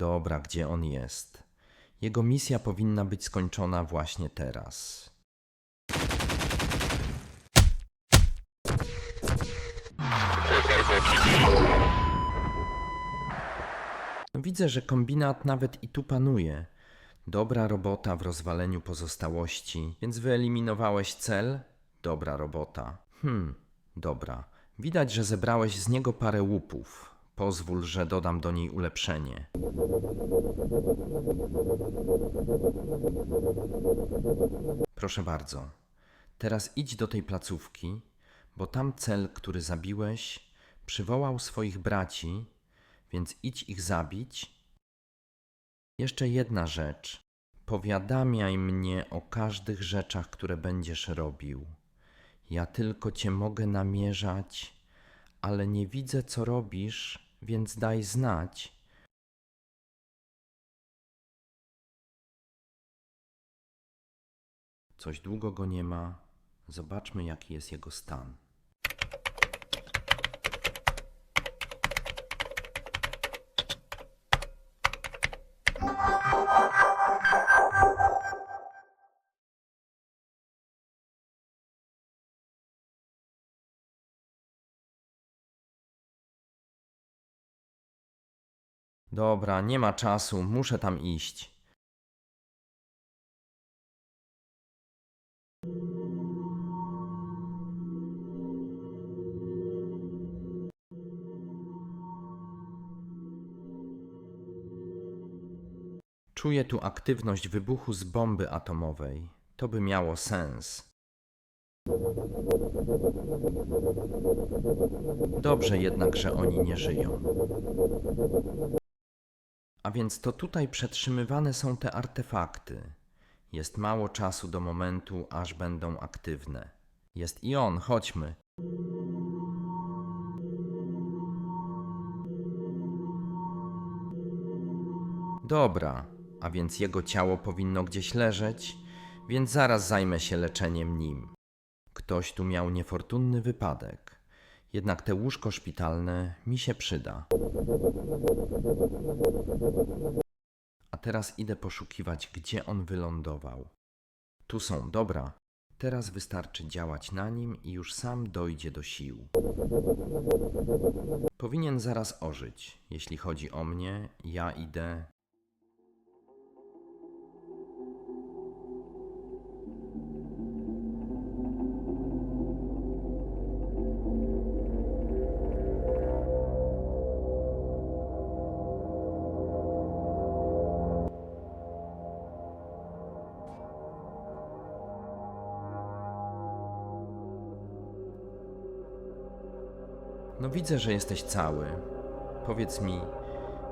Dobra, gdzie on jest? Jego misja powinna być skończona właśnie teraz. Widzę, że kombinat nawet i tu panuje. Dobra robota w rozwaleniu pozostałości, więc wyeliminowałeś cel? Dobra robota. Hmm, dobra. Widać, że zebrałeś z niego parę łupów. Pozwól, że dodam do niej ulepszenie. Proszę bardzo. Teraz idź do tej placówki, bo tam cel, który zabiłeś, przywołał swoich braci, więc idź ich zabić. Jeszcze jedna rzecz. Powiadamiaj mnie o każdych rzeczach, które będziesz robił. Ja tylko cię mogę namierzać, ale nie widzę, co robisz, więc daj znać. Coś długo go nie ma. Zobaczmy, jaki jest jego stan. Dobra, nie ma czasu, muszę tam iść. Czuję tu aktywność wybuchu z bomby atomowej. To by miało sens. Dobrze jednak, że oni nie żyją. A więc to tutaj przetrzymywane są te artefakty. Jest mało czasu do momentu, aż będą aktywne. Jest i on, chodźmy. Dobra, a więc jego ciało powinno gdzieś leżeć, więc zaraz zajmę się leczeniem nim. Ktoś tu miał niefortunny wypadek, jednak te łóżko szpitalne mi się przyda. A teraz idę poszukiwać, gdzie on wylądował. Tu są, dobra. Teraz wystarczy działać na nim i już sam dojdzie do sił. Powinien zaraz ożyć. Jeśli chodzi o mnie, ja idę. No widzę, że jesteś cały. Powiedz mi,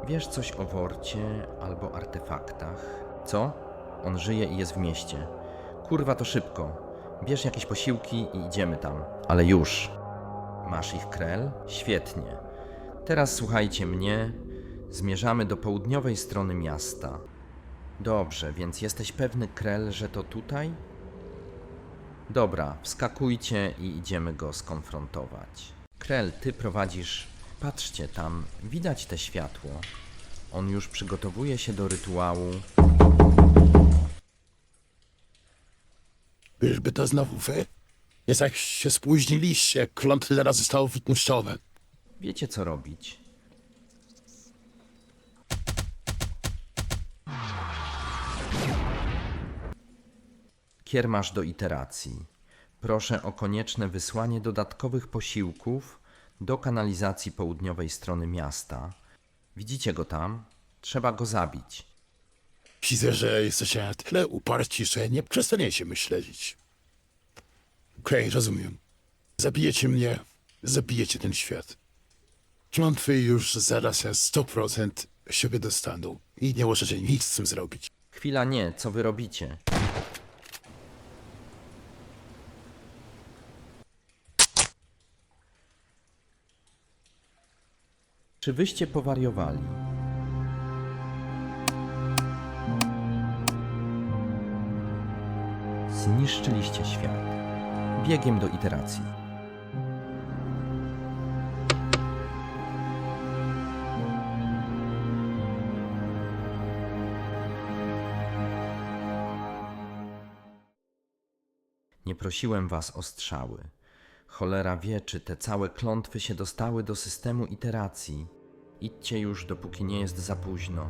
wiesz coś o Worcie albo artefaktach? Co? On żyje i jest w mieście. Kurwa, to szybko. Bierz jakieś posiłki i idziemy tam. Ale już. Masz ich krel? Świetnie. Teraz słuchajcie mnie. Zmierzamy do południowej strony miasta. Dobrze, więc jesteś pewny, Krel, że to tutaj? Dobra, wskakujcie i idziemy go skonfrontować. Krel, ty prowadzisz. Patrzcie tam, widać te światło. On już przygotowuje się do rytuału. Czyżby to znowu wy? Jest jak się spóźniliście, klon tyle razy został wypuszczony. Wiecie co robić. Kiermasz do iteracji. Proszę o konieczne wysłanie dodatkowych posiłków do kanalizacji południowej strony miasta. Widzicie go tam? Trzeba go zabić. Widzę, że jesteście na tyle uparci, że nie przestaniecie myśleć. Okej, rozumiem. Zabijecie mnie, zabijecie ten świat. Klątwy już zaraz na 100% siebie dostaną i nie możecie nic z tym zrobić. Chwila nie, co wy robicie? Czy wyście powariowali? Zniszczyliście świat biegiem do iteracji. Nie prosiłem was o strzały. Cholera wie, czy te całe klątwy się dostały do systemu iteracji. Idźcie już, dopóki nie jest za późno.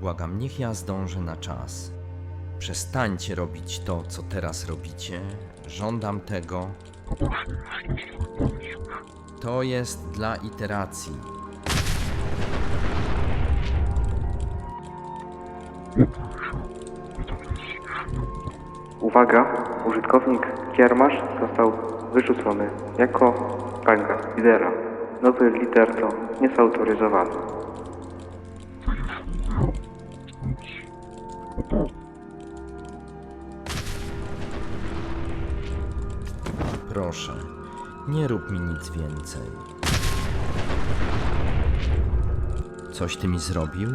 Błagam, niech ja zdążę na czas. Przestańcie robić to, co teraz robicie. Żądam tego. To jest dla iteracji. Uwaga! Użytkownik Kiermasz został wyrzucony jako ranga lidera. Nowy lider to niezautoryzowany. Proszę, nie rób mi nic więcej. Coś ty mi zrobił?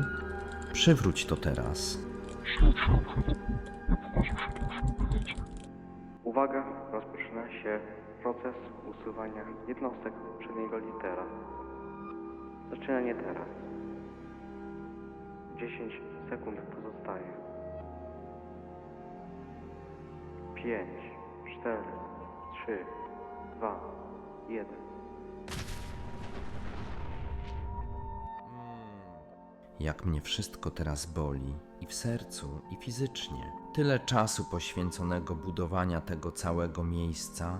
Przywróć to teraz. Uwaga! Rozpoczyna się proces usuwania jednostek poprzedniego lidera. Zaczynanie teraz. 10 sekund pozostaje. 5, 4, 3, 2, 1. Jak mnie wszystko teraz boli i w sercu, i fizycznie. Tyle czasu poświęconego budowania tego całego miejsca,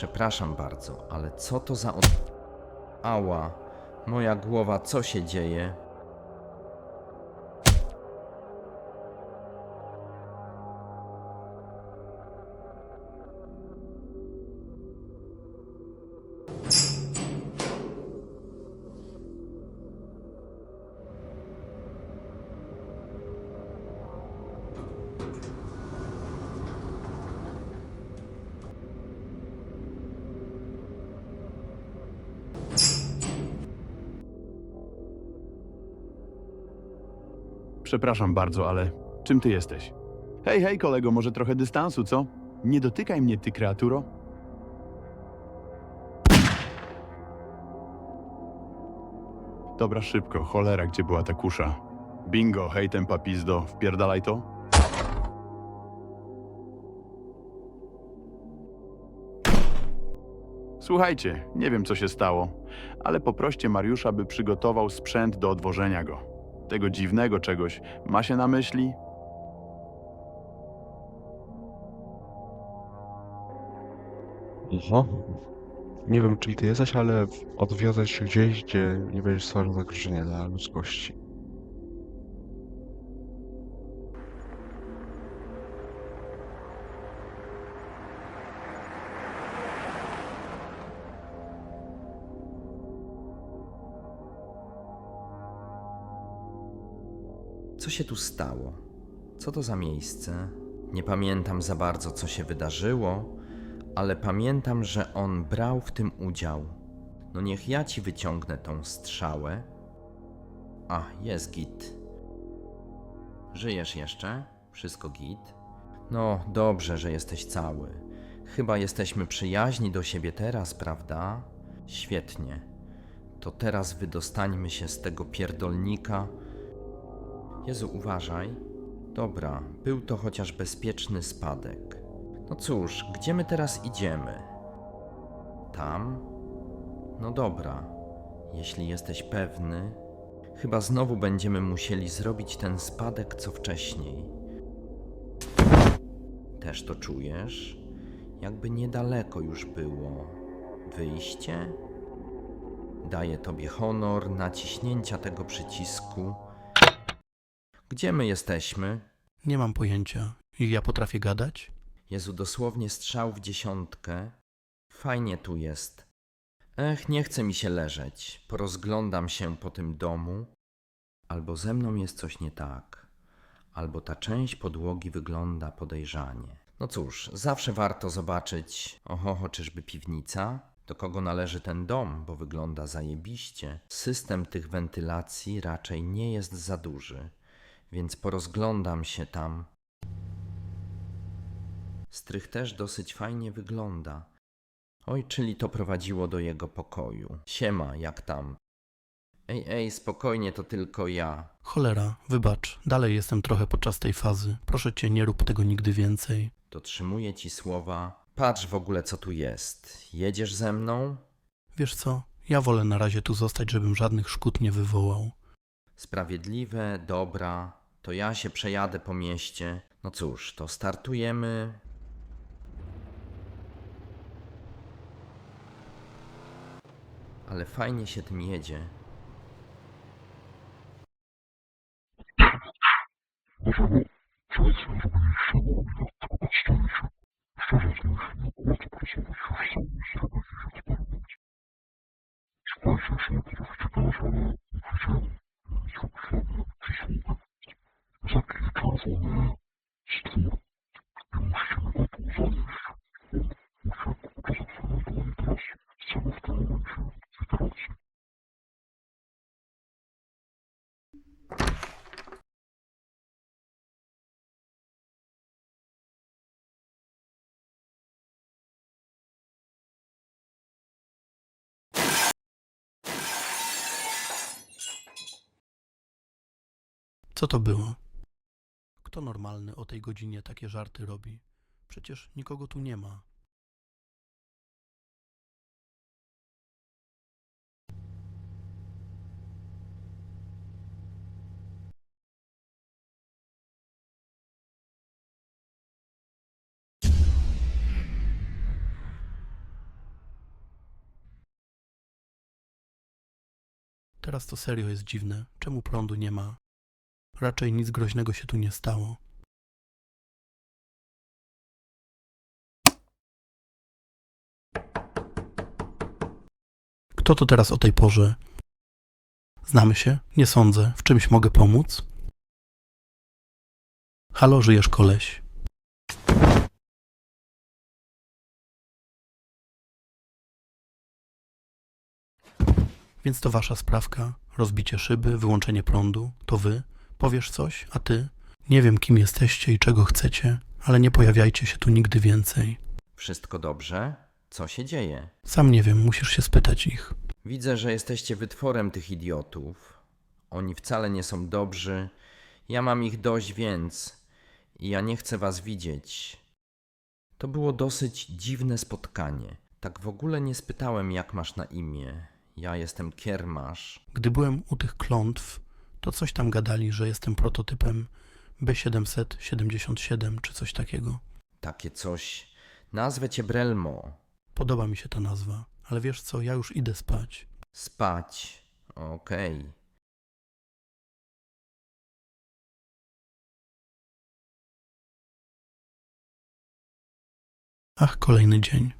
Przepraszam bardzo, ale co to za. Ała, moja głowa, co się dzieje? Przepraszam bardzo, ale czym ty jesteś? Hej, hej, kolego, może trochę dystansu, co? Nie dotykaj mnie, ty kreaturo. Dobra, szybko, cholera, gdzie była ta kusza? Bingo, hej, tempa pizdo, wpierdalaj to. Słuchajcie, nie wiem co się stało, ale poproście Mariusza, by przygotował sprzęt do odwożenia go. Tego dziwnego czegoś ma się na myśli? Oho. Nie wiem, czym ty jesteś, ale odwiozę się gdzieś, gdzie nie będziesz stwarzał zagrożenia dla ludzkości. Co się tu stało? Co to za miejsce? Nie pamiętam za bardzo, co się wydarzyło, ale pamiętam, że on brał w tym udział. No niech ja ci wyciągnę tą strzałę. A, jest git. Żyjesz jeszcze? Wszystko git? No, dobrze, że jesteś cały. Chyba jesteśmy przyjaźni do siebie teraz, prawda? Świetnie. To teraz wydostańmy się z tego pierdolnika. Jezu, uważaj. Dobra, był to chociaż bezpieczny spadek. No cóż, gdzie my teraz idziemy? Tam? No dobra, jeśli jesteś pewny, chyba znowu będziemy musieli zrobić ten spadek co wcześniej. Też to czujesz? Jakby niedaleko już było. Wyjście? Daję tobie honor naciśnięcia tego przycisku. Gdzie my jesteśmy? Nie mam pojęcia. I ja potrafię gadać? Jezu, dosłownie strzał w dziesiątkę. Fajnie tu jest. Ech, nie chce mi się leżeć. Porozglądam się po tym domu. Albo ze mną jest coś nie tak. albo ta część podłogi wygląda podejrzanie. No cóż, zawsze warto zobaczyć, oho, czyżby piwnica? Do kogo należy ten dom, bo wygląda zajebiście. System tych wentylacji raczej nie jest za duży, więc porozglądam się tam. Strych też dosyć fajnie wygląda. Oj, czyli to prowadziło do jego pokoju. Siema, jak tam? Ej, ej, spokojnie, to tylko ja. Cholera, wybacz, dalej jestem trochę podczas tej fazy. Proszę cię, nie rób tego nigdy więcej. Dotrzymuję ci słowa. Patrz w ogóle, co tu jest. Jedziesz ze mną? Wiesz co, ja wolę na razie tu zostać, żebym żadnych szkód nie wywołał. Sprawiedliwe, dobra. To ja się przejadę po mieście. No cóż, to startujemy. Ale fajnie się tym jedzie. Dlaczego człowiek sobie żeby nie siadał i nad tego podstawił się? Szczerze z nim się nie opłaca pracować, już sam mi zrobię jakiś eksperyment. Słuchajcie, jeśli nie potraficie gadać, ale nie wiedziałem, zrobić sobie przysługę. Taki czerwony stwór i musicie mi go tu zanieść. On uciekł podczas eksperymentowania teraz chcemy w tym momencie iteracji. Co to było? Kto normalny o tej godzinie takie żarty robi? Przecież nikogo tu nie ma. Teraz to serio jest dziwne. Czemu prądu nie ma? Raczej nic groźnego się tu nie stało. Kto to teraz o tej porze? Znamy się? Nie sądzę. W czymś mogę pomóc? Halo, żyjesz koleś? Więc to wasza sprawka. Rozbicie szyby, wyłączenie prądu. To wy? Powiesz coś, a ty? Nie wiem, kim jesteście i czego chcecie, ale nie pojawiajcie się tu nigdy więcej. Wszystko dobrze? Co się dzieje? Sam nie wiem, musisz się spytać ich. Widzę, że jesteście wytworem tych idiotów. Oni wcale nie są dobrzy. Ja mam ich dość, więc. I ja nie chcę was widzieć. To było dosyć dziwne spotkanie. Tak w ogóle nie spytałem, jak masz na imię. Ja jestem Kiermasz. Gdy byłem u tych klątw, to coś tam gadali, że jestem prototypem B777 czy coś takiego. Takie coś. Nazwę cię Brelmo. Podoba mi się ta nazwa, ale wiesz co, ja już idę spać. Spać. Okej. Ach, kolejny dzień.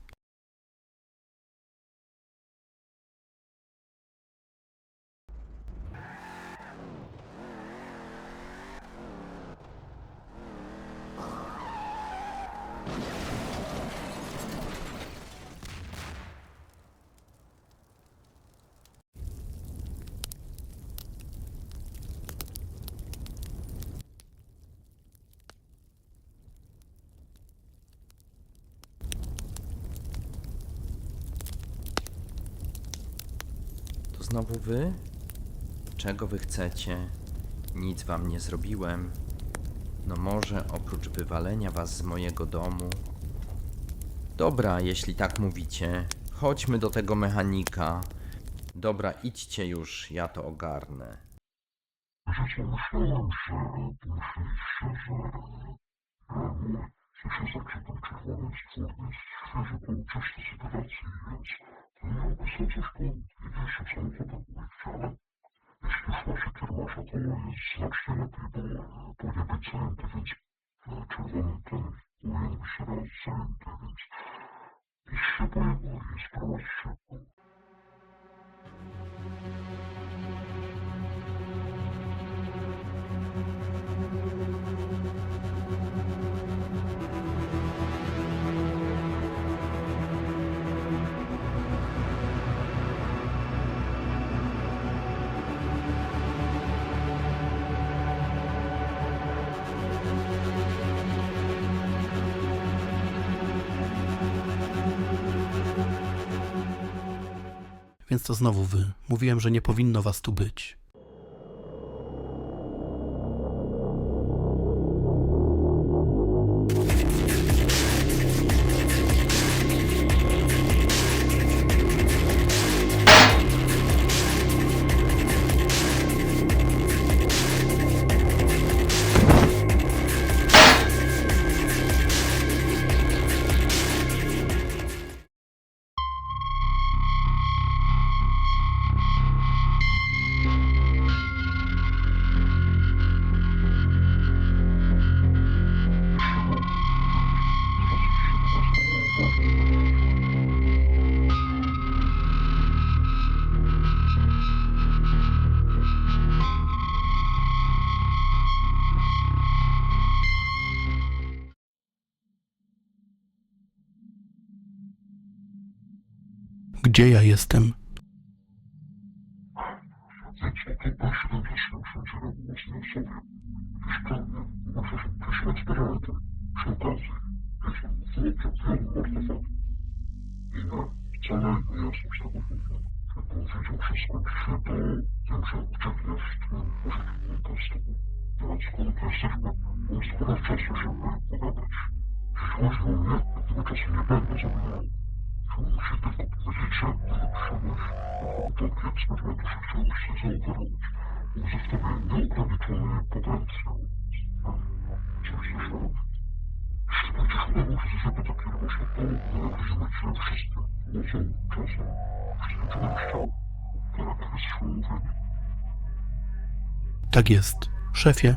To znowu wy? Czego wy chcecie? Nic wam nie zrobiłem. No może oprócz wywalenia was z mojego domu. Dobra, jeśli tak mówicie. Chodźmy do tego mechanika. Dobra, idźcie już, ja to ogarnę. Federacji, więc to nie miałby sensu, że on jeździł samochodem po ich ciele. Jeśli już macie kiermasza, to jest znacznie lepiej, bo e, powinien być zajęty, więc więc to znowu wy. Mówiłem, że nie powinno was tu być. Gdzie ja jestem? Więc oto B7 zaczyna wszędzie na własnej osobie. Gdzieś pewnie uważa, że to świat perymetry. Przy okazji jest on włókiem wielu artefaktów. I nie, wcale nie jestem z tego to żeby powiedzieć, że nie przyszedłeś do taki eksperymentu, się zaoferować. Tobie nieograniczony potencjał. Coś się robi. Jeśli będziesz udawał się sobie takiego właśnie, to najwyżej cię wszystkie. Nocą, czasem, będziesz chciał. Tak jest. Tak jest. Szefie,